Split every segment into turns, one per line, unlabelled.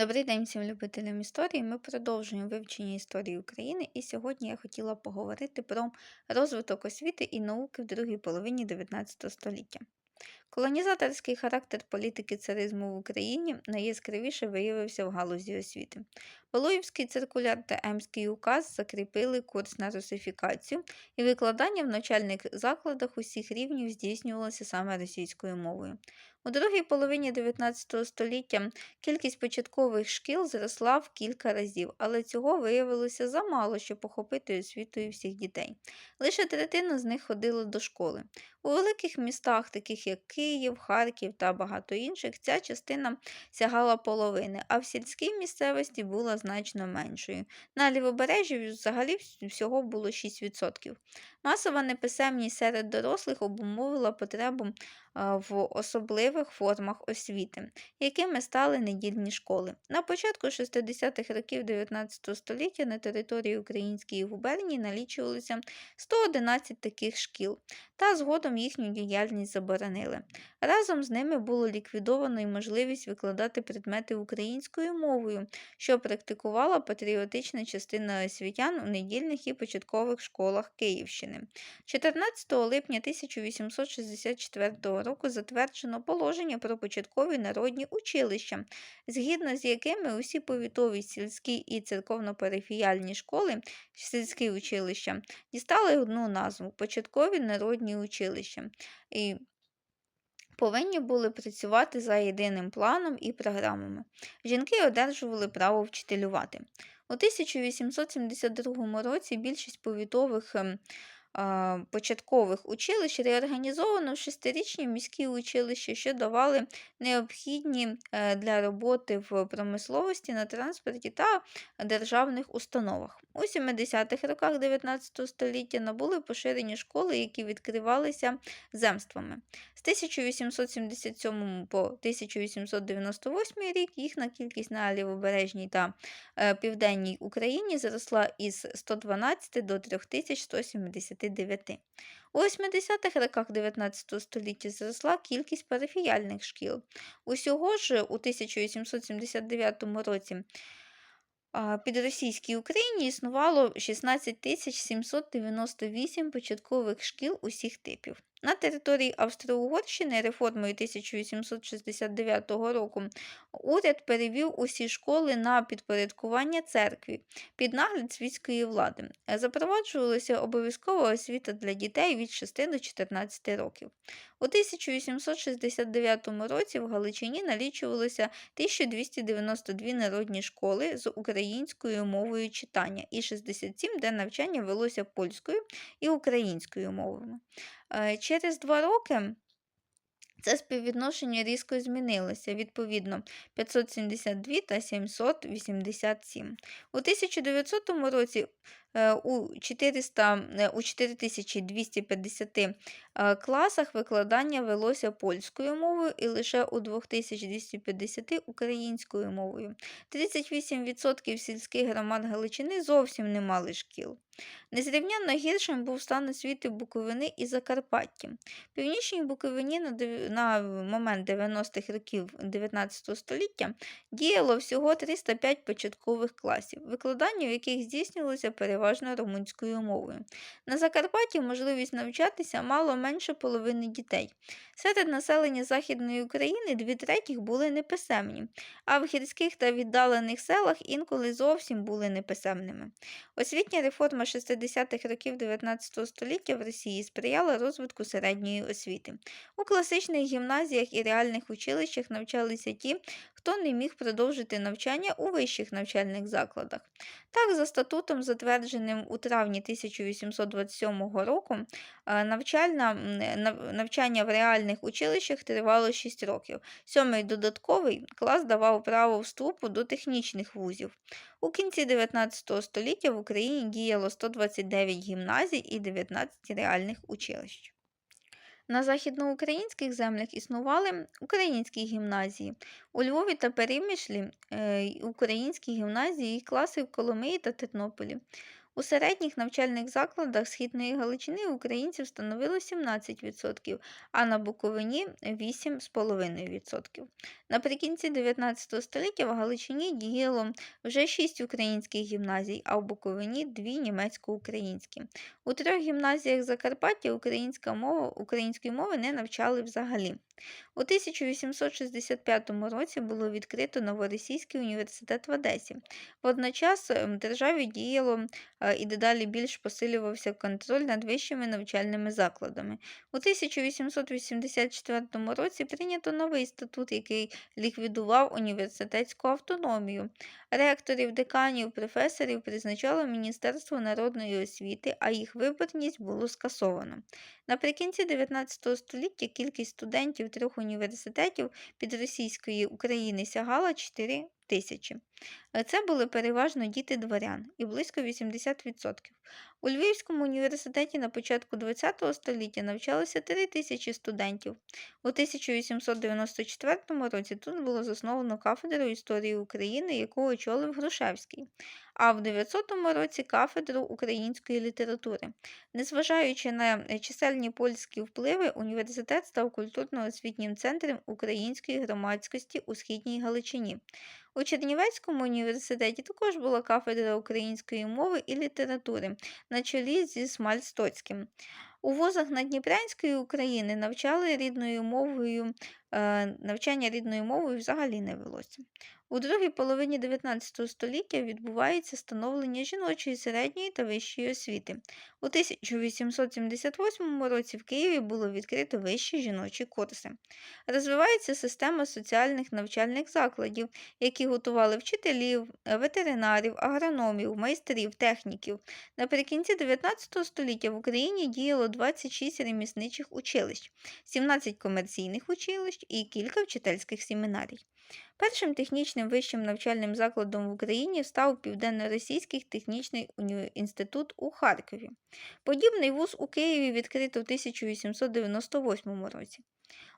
Добрий день всім любителям історії. Ми продовжуємо вивчення історії України, і сьогодні я хотіла поговорити про розвиток освіти і науки в другій половині 19 століття. Колонізаторський характер політики царизму в Україні найяскравіше виявився в галузі освіти. Валуївський циркуляр та Емський указ закріпили курс на русифікацію, і викладання в навчальних закладах усіх рівнів здійснювалося саме російською мовою. У другій половині 19 століття кількість початкових шкіл зросла в кілька разів, але цього виявилося замало, щоб охопити освітою всіх дітей. Лише третина з них ходила до школи. У великих містах, таких як Київ, Харків та багато інших, ця частина сягала половини, а в сільській місцевості була значно меншою. На лівобережжі взагалі всього було 6%. Масова неписемність серед дорослих обумовила потребу в особливих формах освіти, якими стали недільні школи. На початку 60-х років 19 століття на території Української губернії налічувалося 111 таких шкіл, та згодом їхню діяльність заборонили. Разом з ними було ліквідовано й можливість викладати предмети українською мовою, що практикувала патріотична частина освітян у недільних і початкових школах Київщини. 14 липня 1864 року затверджено положення про початкові народні училища, згідно з якими усі повітові сільські і церковно-парафіяльні школи, сільські училища, дістали одну назву початкові народні училища. І Повинні були працювати за єдиним планом і програмами. Жінки одержували право вчителювати. У 1872 році більшість повітових ем, початкових училищ реорганізовано в шестирічні міські училища, що давали необхідні е, для роботи в промисловості на транспорті та державних установах. У 70-х роках 19 століття набули поширені школи, які відкривалися земствами. З 1877 по 1898 рік їхня кількість на лівобережній та е, південній Україні зросла із 112 до 3179. У 80-х роках 19 століття зросла кількість парафіяльних шкіл. Усього ж у 1879 році під російській Україні існувало 16 798 початкових шкіл усіх типів. На території Австро-Угорщини реформою 1869 року уряд перевів усі школи на підпорядкування церкві під нагляд світської влади. Запроваджувалася обов'язкова освіта для дітей від 6 до 14 років. У 1869 році в Галичині налічувалося 1292 народні школи з українською мовою читання і 67, де навчання велося польською і українською мовами. Е, через два роки це співвідношення різко змінилося, відповідно 572 та 787. У 1900 році у 400, е, у 4250 е, класах викладання велося польською мовою і лише у 2250 українською мовою. 38% сільських громад Галичини зовсім не мали шкіл. Незрівнянно гіршим був стан освіти Буковини і Закарпаття. В Північній Буковині на момент 90-х років 19 століття діяло всього 305 початкових класів, викладання в яких здійснювалося переважно переважно румунською мовою. На Закарпатті можливість навчатися мало менше половини дітей. Серед населення Західної України дві третіх були неписемні, а в гірських та віддалених селах інколи зовсім були неписемними. Освітня реформа 60-х років 19 століття в Росії сприяла розвитку середньої освіти. У класичних гімназіях і реальних училищах навчалися ті, хто не міг продовжити навчання у вищих навчальних закладах. Так, за статутом, затвердженим у травні 1827 року, е, навчальна, навчання в реальних училищах тривало 6 років. Сьомий додатковий клас давав право вступу до технічних вузів. У кінці 19 століття в Україні діяло 129 гімназій і 19 реальних училищ. На західноукраїнських землях існували українські гімназії. У Львові та Перемішлі е, українські гімназії і класи в Коломиї та Тернополі. У середніх навчальних закладах Східної Галичини українців становило 17%, а на Буковині 8,5%. Наприкінці 19 століття в Галичині діяло вже 6 українських гімназій, а в Буковині 2 німецько-українські. У трьох гімназіях Закарпаття української мови не навчали взагалі. У 1865 році було відкрито Новоросійський університет в Одесі. Водночас ем, в державі діяло е, і дедалі більш посилювався контроль над вищими навчальними закладами. У 1884 році прийнято новий статут, який ліквідував університетську автономію. Ректорів, деканів, професорів призначало Міністерство народної освіти, а їх виборність було скасовано. Наприкінці 19 століття кількість студентів трьох університетів підросійської України сягала 4 тисячі. Е, це були переважно діти дворян і близько 80%. У Львівському університеті на початку ХХ століття навчалося 3 тисячі студентів. У 1894 році тут було засновано кафедру історії України, яку очолив Грушевський, а в 900 році кафедру української літератури. Незважаючи на е, чисельні польські впливи, університет став культурно-освітнім центром української громадськості у східній Галичині. У Чернівецькому університеті також була кафедра української мови і літератури на чолі зі Смальстоцьким. У вузах Надніпрянської України навчали рідною мовою, навчання рідною мовою взагалі не велося. У другій половині 19 століття відбувається становлення жіночої середньої та вищої освіти. У 1878 році в Києві було відкрито вищі жіночі курси. Розвивається система соціальних навчальних закладів, які готували вчителів, ветеринарів, агрономів, майстрів, техніків. Наприкінці 19 століття в Україні діяло 26 ремісничих училищ, 17 комерційних училищ і кілька вчительських семінарій. Першим технічним вищим навчальним закладом в Україні став Південно-Російський технічний інститут у Харкові. Подібний вуз у Києві відкрито в 1898 році.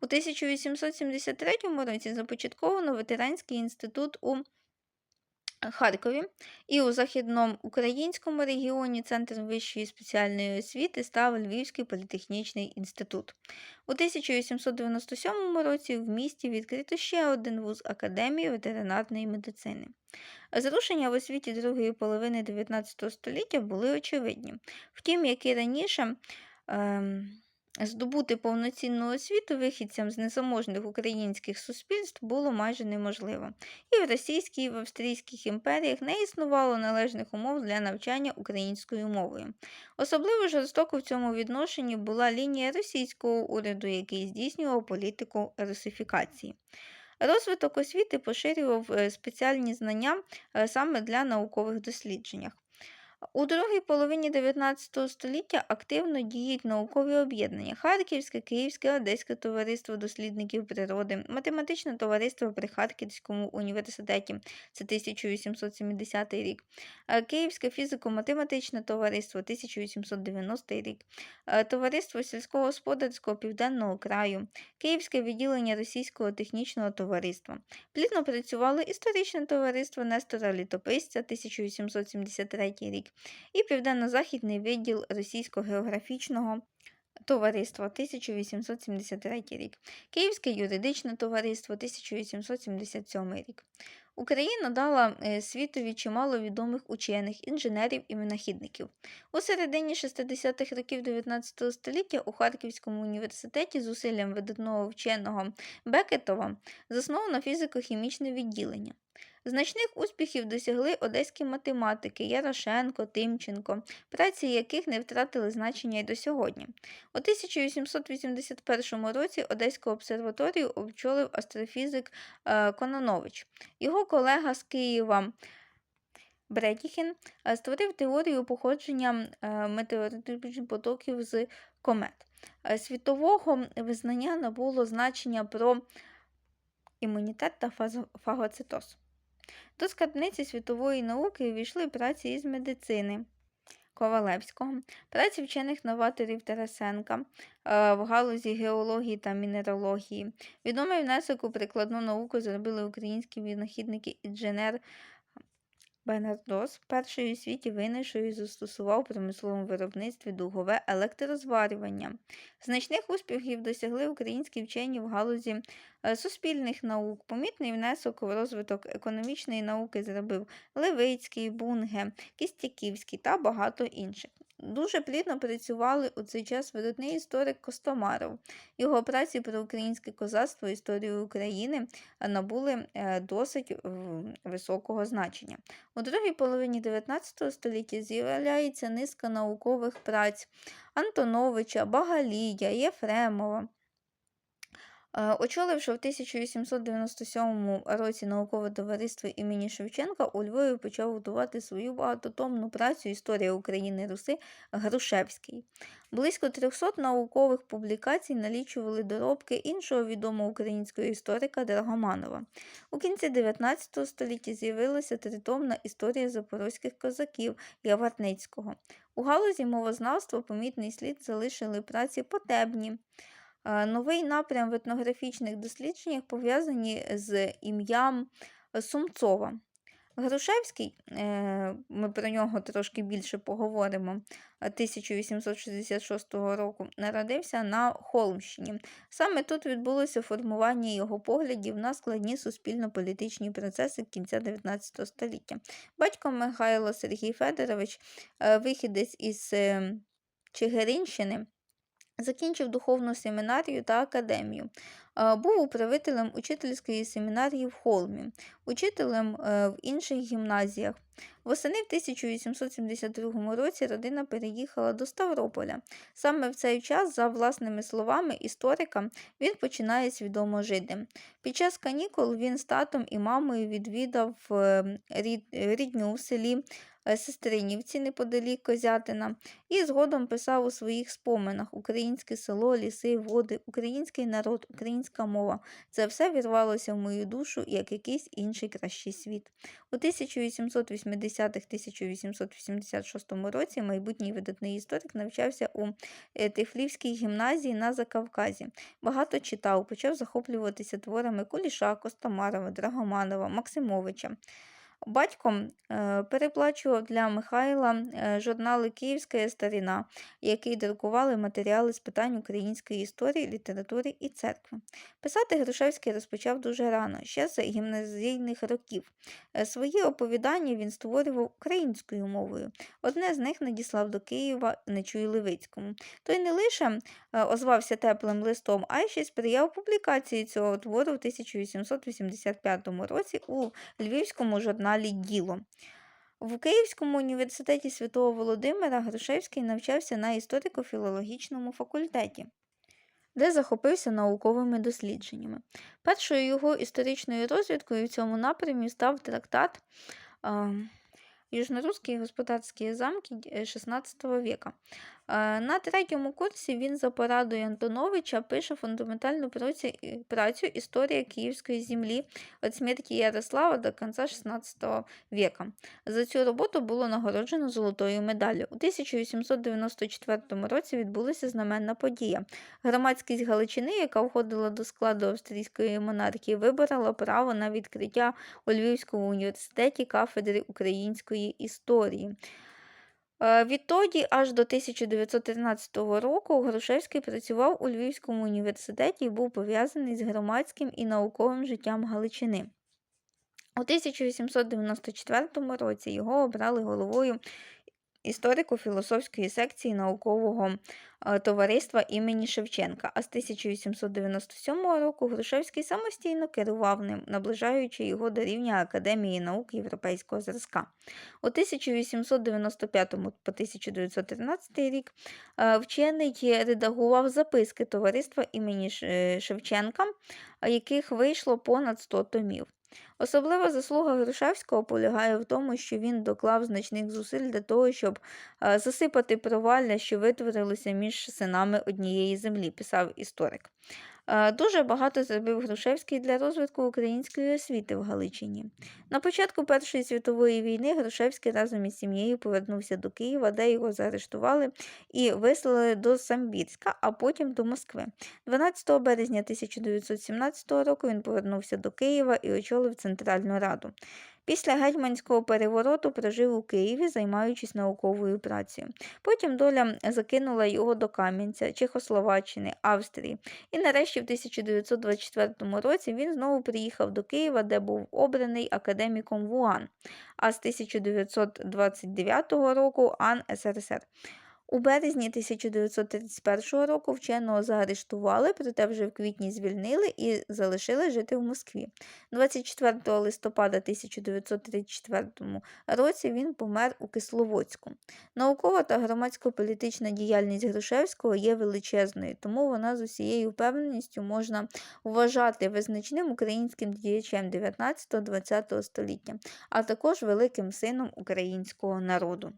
У 1873 році започатковано ветеранський інститут у Харкові і у Західному українському регіоні Центр вищої спеціальної освіти став Львівський політехнічний інститут. У 1897 році в місті відкрито ще один вуз Академії ветеринарної медицини. Зрушення в освіті другої половини 19 століття були очевидні. Втім, як і раніше. Ем... Здобути повноцінну освіту вихідцям з незаможних українських суспільств було майже неможливо, і в Російській і в Австрійських імперіях не існувало належних умов для навчання українською мовою. Особливо жорстоко в цьому відношенні була лінія російського уряду, який здійснював політику русифікації. Розвиток освіти поширював е, спеціальні знання е, саме для наукових досліджень. У другій половині 19 століття активно діють наукові об'єднання Харківське, Київське, Одеське товариство дослідників природи, Математичне товариство при Харківському університеті, це 1870 рік, Київське фізико-математичне товариство 1890 рік, Товариство сільськогосподарського південного краю, Київське відділення Російського технічного товариства. Плідно працювало історичне товариство Нестора Літописця 1873 рік рік, і Південно-Західний відділ Російського географічного товариства 1873 рік, Київське юридичне товариство 1877 рік. Україна дала е, світові чимало відомих учених, інженерів і винахідників. У середині 60-х років 19 століття у Харківському університеті з усиллям видатного вченого Бекетова засновано фізико-хімічне відділення. Значних успіхів досягли одеські математики Ярошенко, Тимченко, праці яких не втратили значення й до сьогодні. У 1881 році Одеську обсерваторію очолив астрофізик е, Кононович. Його колега з Києва. Бретіхін е, створив теорію походження е, метеоритичних потоків з комет. Світового визнання набуло значення про імунітет та фагоцитоз. До скарбниці світової науки увійшли праці із медицини Ковалевського, праці вчених новаторів Тарасенка е, в галузі геології та мінералогії. Відомий внесок у прикладну науку зробили українські винахідники інженер Бенардос перший у світі винайшов і застосував у промисловому виробництві дугове електрозварювання. Значних успіхів досягли українські вчені в галузі е, суспільних наук. Помітний внесок в розвиток економічної науки зробив Левицький, Бунге, Кістяківський та багато інших. Дуже плідно працювали у цей час видатний історик Костомаров. Його праці про українське козацтво історію України е, набули е, досить високого значення. У другій половині 19 століття з'являється низка наукових праць Антоновича, Багалія, Єфремова. Е, очоливши в 1897 році наукове товариство імені Шевченка, у Львові почав готувати свою багатотомну працю Історія України Руси Грушевський. Близько 300 наукових публікацій налічували доробки іншого відомого українського історика Драгоманова. У кінці 19 століття з'явилася тритомна історія запорозьких козаків Яварницького. У галузі мовознавства помітний слід залишили праці потебні. Новий напрям в етнографічних дослідженнях пов'язані з ім'ям Сумцова. Грушевський, е, ми про нього трошки більше поговоримо, 1866 року народився на Холмщині. Саме тут відбулося формування його поглядів на складні суспільно-політичні процеси кінця 19 століття. Батько Михайло Сергій Федорович, е, вихідець із е, Чигиринщини, Закінчив духовну семінарію та академію. Був управителем учительської семінарії в Холмі, учителем е, в інших гімназіях. Восени в 1872 році родина переїхала до Ставрополя. Саме в цей час, за власними словами історика, він починає свідомо жити. Під час канікул він з татом і мамою відвідав е, рідню в селі Е, Сестринівці неподалік Козятина, і згодом писав у своїх споминах Українське село, ліси, води, український народ, українська мова. Це все вірвалося в мою душу як якийсь інший кращий світ. У 1880-1886 році майбутній видатний історик навчався у е, Тифлівській гімназії на Закавказі. Багато читав, почав захоплюватися творами Куліша, Костомарова, Драгоманова, Максимовича. Батьком е, переплачував для Михайла е, журнали Київська старіна, які друкували матеріали з питань української історії, літератури і церкви. Писати Грушевський розпочав дуже рано, ще з гімназійних років. Е, свої оповідання він створював українською мовою. Одне з них надіслав до Києва Нечуй Левицькому. Той не лише озвався теплим листом, а й ще сприяв публікації цього твору в 1885 році у Львівському журналі журналі Діло. В Київському університеті Святого Володимира Грушевський навчався на історико-філологічному факультеті, де захопився науковими дослідженнями. Першою його історичною розвідкою в цьому напрямі став трактат Южнорусские господарські замки XVI века. На третьому курсі він за порадою Антоновича пише фундаментальну працю Історія Київської землі від смерті Ярослава до кінця XVI века. За цю роботу було нагороджено золотою медаллю. У 1894 році відбулася знаменна подія. Громадськість Галичини, яка входила до складу австрійської монархії, вибрала право на відкриття у Львівському університеті кафедри української історії. Е, відтоді, аж до 1913 року, Грушевський працював у Львівському університеті і був пов'язаний з громадським і науковим життям Галичини. У 1894 році його обрали головою історико-філософської секції наукового е, товариства імені Шевченка, а з 1897 року Грушевський самостійно керував ним, наближаючи його до рівня Академії наук європейського зразка. У 1895 по 1913 рік е, вчений редагував записки товариства імені Шевченка, яких вийшло понад 100 томів. Особлива заслуга Грушевського полягає в тому, що він доклав значних зусиль для того, щоб засипати провалля, що витворилося між синами однієї землі, писав історик. Дуже багато зробив Грушевський для розвитку української освіти в Галичині. На початку Першої світової війни Грушевський разом із сім'єю повернувся до Києва, де його заарештували і вислали до Самбірська, а потім до Москви. 12 березня 1917 року він повернувся до Києва і очолив Центральну Раду. Після гетьманського перевороту прожив у Києві, займаючись науковою працею. Потім доля закинула його до Кам'янця, Чехословаччини, Австрії. І нарешті в 1924 році він знову приїхав до Києва, де був обраний академіком ВУАН, а з 1929 року АН СРСР. У березні 1931 року вченого заарештували, проте вже в квітні звільнили і залишили жити в Москві. 24 листопада 1934 році він помер у Кисловодську. Наукова та громадсько-політична діяльність Грушевського є величезною, тому вона з усією впевненістю можна вважати визначним українським діячем 19-20 століття, а також великим сином українського народу.